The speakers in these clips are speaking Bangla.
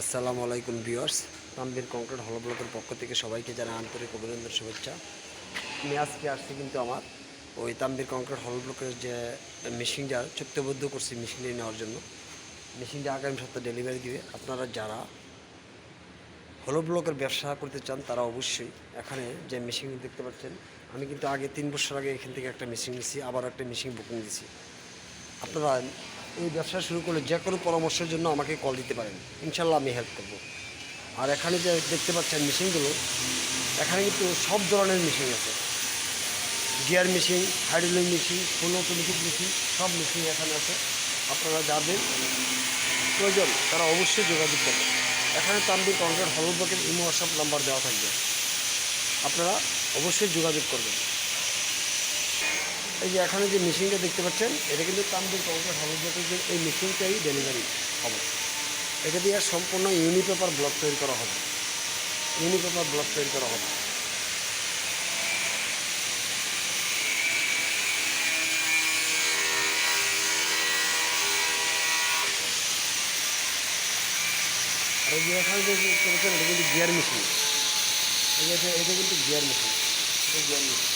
আসসালামু আলাইকুম ভিউয়ার্স তানবীর কংক্রিট হল ব্লকের পক্ষ থেকে সবাইকে জানা আন্তরিক অভিনন্দন, শুভেচ্ছা। আমি আজকে আসছি কিন্তু আমার ওই তানবীর কংক্রিট হল ব্লকের যে মেশিনটা, চুক্তিবদ্ধ করছি মেশিনটি নেওয়ার জন্য। মেশিনটা আগামী সপ্তাহে ডেলিভারি দিবে। আপনারা যারা হল ব্লকের ব্যবসা করতে চান, তারা অবশ্যই এখানে যে মেশিন দেখতে পাচ্ছেন, আমি কিন্তু আগে তিন বছর আগে এখান থেকে একটা মেশিন নিয়েছি আবার একটা মেশিন বুকিং দিয়েছি আপনারা এই ব্যবসা শুরু করলে যে কোনো পরামর্শের জন্য আমাকে কল দিতে পারেন। ইনশাল্লাহ আমি হেল্প করব। আর এখানে যে দেখতে পাচ্ছেন মেশিনগুলো, এখানে কিন্তু সব ধরনের মেশিন আছে। Gear machine, hydraulic machine full automatic machine, সব মেশিন এখানে আছে। আপনারা যাদের প্রয়োজন, তারা অবশ্যই যোগাযোগ করবেন। এখানে তানবির কংক্রিট হলব্লকের ইমো হোয়াটসঅ্যাপ নাম্বার দেওয়া থাকবে। আপনারা অবশ্যই যোগাযোগ করবেন। এই যে এখানে যে মেশিনটা দেখতে পাচ্ছেন, এটা কিন্তু কংক্রিট হলব্লকের যে এই মেশিনটাই ডেলিভারি হবে। এটা দিয়ে সম্পূর্ণ ইউনিপেপার ব্লক তৈরি করা হবে। ইউনিপেপার ব্লক তৈরি করা হবে। আর এই যে এখানে যে দেখতে পাচ্ছেন, এটা কিন্তু গিয়ার মেশিন এটা কিন্তু গিয়ার মেশিন এটা গিয়ার মেশিন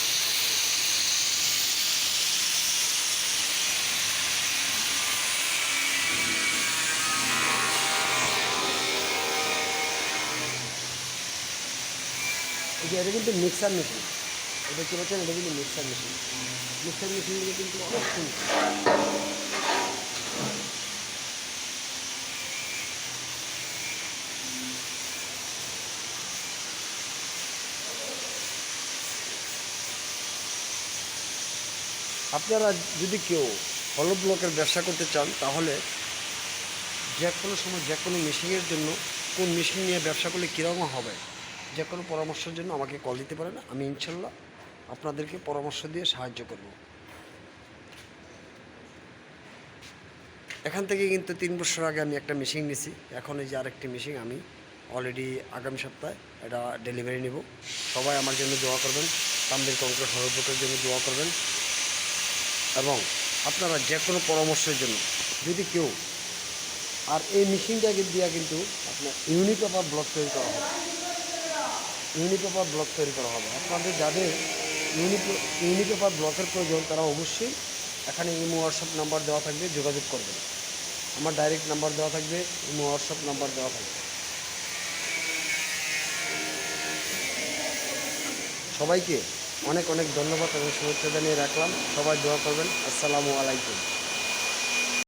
যে এটা কিন্তু মিক্সার মেশিন এটা দেখতে বলছেন এটা কিন্তু মিক্সার মেশিন মিক্সার মেশিনগুলো কিন্তু অনেক সুন্দর। আপনারা যদি কেউ হলো ব্লকের ব্যবসা করতে চান, তাহলে যে কোনো সময় যে কোনো মেশিনের জন্য কোন মেশিন নিয়ে ব্যবসা করলে কীরকম হবে? যে কোনো পরামর্শের জন্য আমাকে কল দিতে পারেন। আমি ইনশাল্লাহ আপনাদেরকে পরামর্শ দিয়ে সাহায্য করব। এখান থেকে কিন্তু তিন বছর আগে আমি একটা মেশিন নিছি। এখন এই যে আরেকটি মেশিন আমি অলরেডি আগামী সপ্তাহে এটা ডেলিভারি নেব। সবাই আমার জন্য দোয়া করবেন। তাম্বির কংক্রিট হরব্রকের জন্য দোয়া করবেন। এবং আপনারা যে কোনো পরামর্শের জন্য যদি কেউ আর এই মেশিনটাকে দিয়ে কিন্তু আপনার ইউনিপেপার ব্লক তৈরি করা হবে ইউনিপেপার ব্লক তৈরি করা হবে। আপনাদের যাদের ইউনিপ, ইউনিপেপার ব্লকের প্রয়োজন, তারা অবশ্যই এখানে ইমো হোয়াটসঅ্যাপ নাম্বার দেওয়া থাকবে, যোগাযোগ করবেন। আমার ডাইরেক্ট নাম্বার দেওয়া থাকবে, ইমো হোয়াটসঅ্যাপ নাম্বার দেওয়া থাকবে। সবাইকে অনেক অনেক ধন্যবাদ এবং শুভেচ্ছা জানিয়ে রাখলাম। সবাই দোয়া করবেন। আসসালামু আলাইকুম।